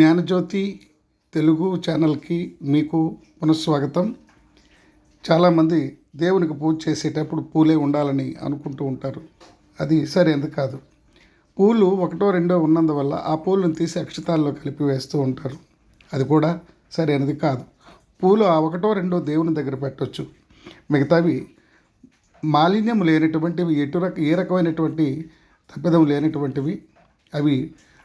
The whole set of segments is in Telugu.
జ్ఞానజ్యోతి తెలుగు ఛానల్కి మీకు పునఃస్వాగతం. చాలామంది దేవునికి పూజ చేసేటప్పుడు పూలే ఉండాలని అనుకుంటూ ఉంటారు. అది సరైనది కాదు. పూలు ఒకటో రెండో ఉన్నందువల్ల ఆ పూలను తీసి అక్షతాల్లో కలిపి వేస్తూ ఉంటారు. అది కూడా సరైనది కాదు. పూలు ఆ ఒకటో రెండో దేవుని దగ్గర పెట్టవచ్చు మిగతావి మాలిన్యం లేనటువంటివి ఎటు రక ఏ రకమైనటువంటి తప్పిదం లేనటువంటివి అవి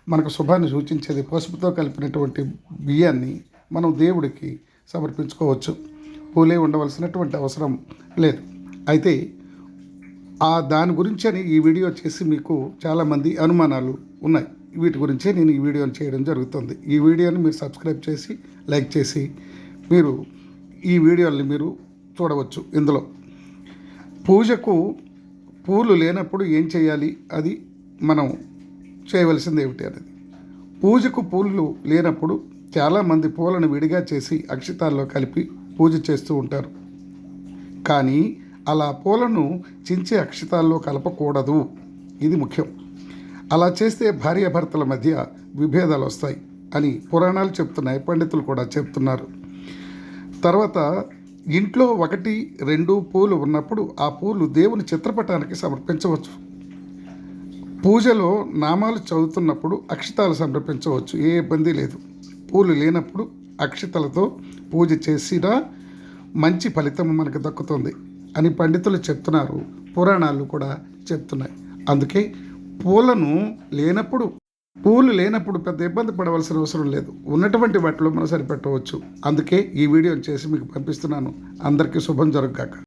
మనకు శుభాన్ని సూచించేది పసుపుతో కలిపినటువంటి బియ్యాన్ని మనం దేవుడికి సమర్పించుకోవచ్చు. పూలే ఉండవలసినటువంటి అవసరం లేదు. అయితే ఆ దాని గురించి అని ఈ వీడియో చేసి మీకు చాలామంది అనుమానాలు ఉన్నాయి. వీటి గురించే నేను ఈ వీడియోని చేయడం జరుగుతుంది. ఈ వీడియోని మీరు సబ్స్క్రైబ్ చేసి లైక్ చేసి మీరు ఈ వీడియోని మీరు చూడవచ్చు ఇందులో. పూజకు పూలు లేనప్పుడు ఏం చేయాలి? అది మనం చేయవలసింది ఏమిటి అనేది. పూజకు పూలు లేనప్పుడు చాలామంది పూలను విడిగా చేసి అక్షితాల్లో కలిపి పూజ చేస్తూ ఉంటారు. కానీ అలా పూలను చించే అక్షితాల్లో కలపకూడదు. ఇది ముఖ్యం. అలా చేస్తే భార్యాభర్తల మధ్య విభేదాలు వస్తాయి అని పురాణాలు చెప్తున్నాయి పండితులు కూడా చెప్తున్నారు. తర్వాత ఇంట్లో ఒకటి రెండు పూలు ఉన్నప్పుడు ఆ పూలు దేవుని చిత్రపటానికి సమర్పించవచ్చు. పూజలో నామాలు చదువుతున్నప్పుడు అక్షితాలు సమర్పించవచ్చు. ఏ ఇబ్బంది లేదు. పూలు లేనప్పుడు అక్షితలతో పూజ చేసినా మంచి ఫలితం మనకు దక్కుతుంది అని పండితులు చెప్తున్నారు. పురాణాలు కూడా చెప్తున్నాయి. అందుకే పూలను లేనప్పుడు పూలు లేనప్పుడు పెద్ద ఇబ్బంది పడవలసిన అవసరం లేదు. ఉన్నటువంటి వాటిలో మనం సరిపెట్టవచ్చు. అందుకే ఈ వీడియోని చేసి మీకు పంపిస్తున్నాను. అందరికీ శుభం జరగక